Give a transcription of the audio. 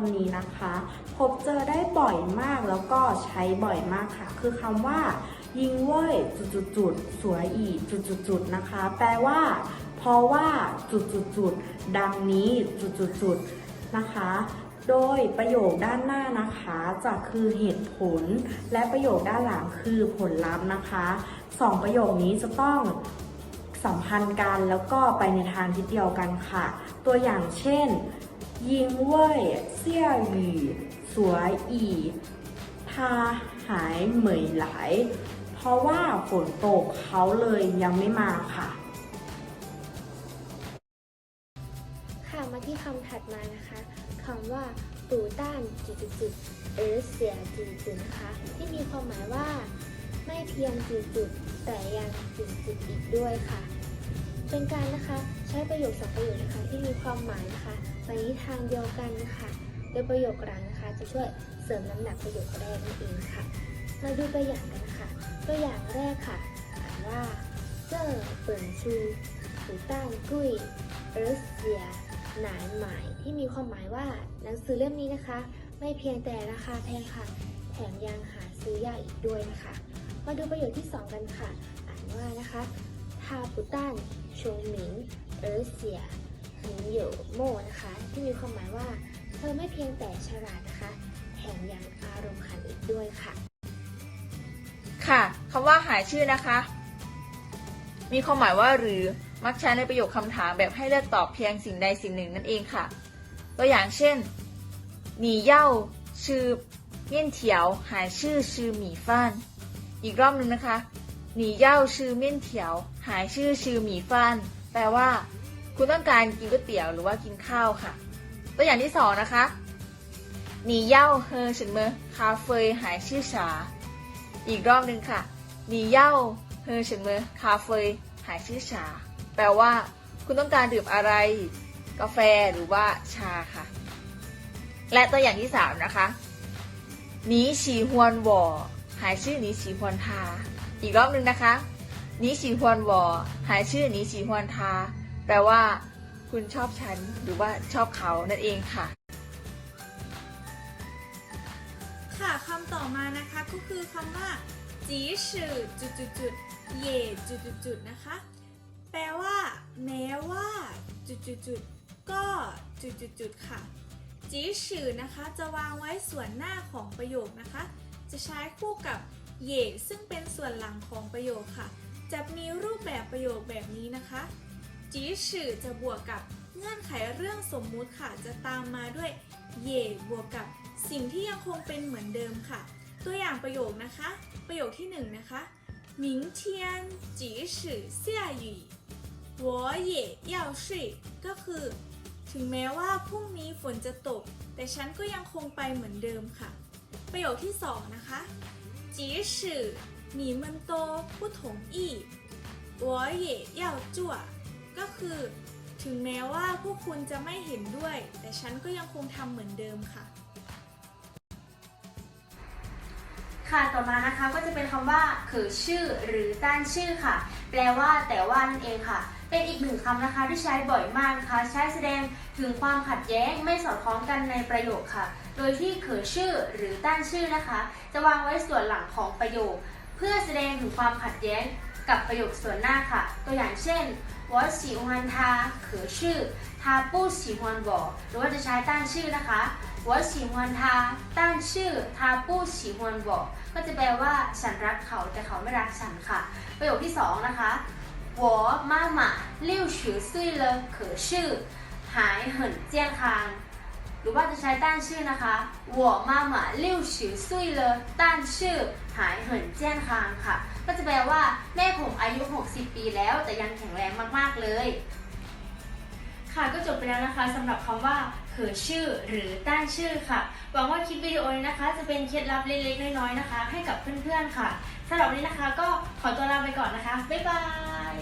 คำนี้นะคะ พบเจอได้บ่อยมากแล้วก็ใช้บ่อยมากค่ะ คือคำว่า ยิงเว้ยจุดๆสวยอีจุดๆนะคะ แปลว่า เพราะว่าจุดๆดังนี้จุดๆนะคะ โดยประโยคด้านหน้านะคะ จะคือเหตุผล และประโยคด้านหลังคือผลลัพธ์นะคะสองประโยคนี้จะต้องสัมพันธ์กันแล้วก็ไปในทางทิศเดียวกันค่ะ ตัวอย่างเช่น ยิงเว่ยเสี่ยหยู่สวยอีทาหายเหมยหลาย เพราะว่าฝนตกเขาเลยยังไม่มาค่ะ ค่ะมาที่คำถัดมานะคะคำว่าตูต้านจุดๆๆเออเสียจุดนะคะที่มีความหมายว่า ไม่เพียงจุดแต่ยังจุดอีกด้วยค่ะ เป็นการนะคะใช้ประโยคสองประโยคนะคะที่มีความหมายนะคะไปในทางเดียวกันนะคะโดยประโยคหลังนะคะ จะช่วยเสริมน้ำหนักประโยคแรกนั่นเองค่ะ มาดูตัวอย่างกันนะคะตัวอย่างแรกค่ะอ่านว่าเจ้อเปิ่นชูถูต้านกุ้ยเออเสียหนานหมายที่มีความหมายว่าหนังสือเล่มนี้นะคะ ไม่เพียงแต่ราคาแพงค่ะ แถมยังหาซื้อยากอีกด้วยนะคะ มาดูประโยคที่ 2 กันค่ะ อ่านว่านะคะทาปุตัน ชงหมิงเออเสียหึงเหยวโม่นะคะ ที่มีความหมายว่า เธอไม่เพียงแต่ฉลาดนะคะแถมยังอารมณ์ขันอีกด้วยค่ะ ค่ะคำว่าหายชื่อนะคะ มีความหมายว่าหรือมักใช้ในประโยคคำถามแบบให้เลือกตอบเพียงสิ่งใดสิ่งหนึ่งนั่นเองค่ะ ตัวอย่างเช่นหนีเย่าชื่อเมี่ยนเถียว หายชื่อชื่อหมี่ฟ้าน อีกรอบหนึ่งนะคะ หนีเย่าชื่อเม่นเถียว หายชื่อชื่อหมี่ฟ้านแปลว่า คุณต้องการกินก๋วยเตี๋ยวหรือว่ากินข้าวค่ะ ตัวอย่างที่สองนะคะหนีเย่าเฮอเฉินเมอคาเฟยหายชื่อฉาอีกรอบหนึ่งค่ะหนีเย่าเฮอเฉินเมอคาเฟยหายชื่อชา แปลว่า คุณต้องการดื่มอะไร กาแฟหรือว่าชาค่ะ และตัวอย่างที่สามนะคะหนีฉีฮวนวอหายชื่อหนีฉีฮวนทา อีกรอบหนึ่งนะคะหนีฉีฮวนวอหายชื่อหนีฉีฮวนทา แปลว่า คุณชอบฉันหรือว่าชอบเขานั่นเองค่ะ ค่ะคำต่อมานะคะก็คือคำว่าจีชื่อจุดจุดจุดเย่จุดจุดจุดนะคะ แปลว่า แม้ว่าจุดจุดจุดก็จุดจุดจุดค่ะจีชื่อนะคะ จะวางไว้ส่วนหน้าของประโยคนะคะ จะใช้คู่กับ เย่ซึ่งเป็นส่วนหลังของประโยคค่ะ จะมีรูปแบบประโยคแบบนี้นะคะจีชื่อจะบวกกับเงื่อนไขเรื่องสมมุติค่ะ จะตามมาด้วยเย่บวกกับ สิ่งที่ยังคงเป็นเหมือนเดิมค่ะ ตัวอย่างประโยคนะคะ ประโยคที่หนึ่งนะคะ明天即使下雨我也要睡ก็คือ ถึงแม้ว่าพรุ่งนี้ฝนจะตก แต่ฉันก็ยังคงไปเหมือนเดิมค่ะ ประโยคที่สองนะคะ 即使你们都不同意我也要做ก็คือ ถึงแม้ว่าพวกคุณจะไม่เห็นด้วย แต่ฉันก็ยังคงทำเหมือนเดิมค่ะ ค่ะต่อมานะคะก็จะเป็นคำว่าคือชื่อหรือต้านชื่อค่ะ แปลว่าแต่ว่านั่นเองค่ะ เป็นอีกหนึ่งคำนะคะที่ใช้บ่อยมากนะคะ ใช้แสดงถึงความขัดแย้งไม่สอดคล้องกันในประโยคค่ะ โดยที่เขอชื่อหรือต้านชื่อนะคะ จะวางไว้ส่วนหลังของประโยค พื่อแสดงถึงความขัดแย้งกับประโยคส่วนหน้าค่ะ ตัวอย่างเช่นวอสีฮวนทาเขือชื่อทาปู้สีฮวนบอหรือว่าจะใช้ตั้งชื่อนะคะวอสีฮวนทาตั้งชื่อทาปู้สีฮวนบอก็จะแปลว่าฉันรักเขาแต่เขาไม่รักฉันค่ะ ประโยคที่ 2 นะคะวอมาหมาเลี้ยวฉือซุยเลเขือชื่อ หายเหินเจียงคาง รือว่าจะใช้ต้านชื่อนะคะ我妈妈六十岁了但是还很健康ค่ะ ก็จะแปลว่าแม่ผมอายุ 60 ปีแล้ว แต่ยังแข็งแรงมากๆเลย ค่ะก็จบไปแล้วนะคะสำหรับคำว่าเขอชื่อหรือต้านชื่อค่ะ หวังว่าคลิปวิดีโอนี้นะคะ จะเป็นเคล็ดลับเล็กๆน้อยๆนะคะ ให้กับเพื่อนๆค่ะสำหรับวันนี้นะคะ ก็ขอตัวลาไปก่อนนะคะ บ๊ายบาย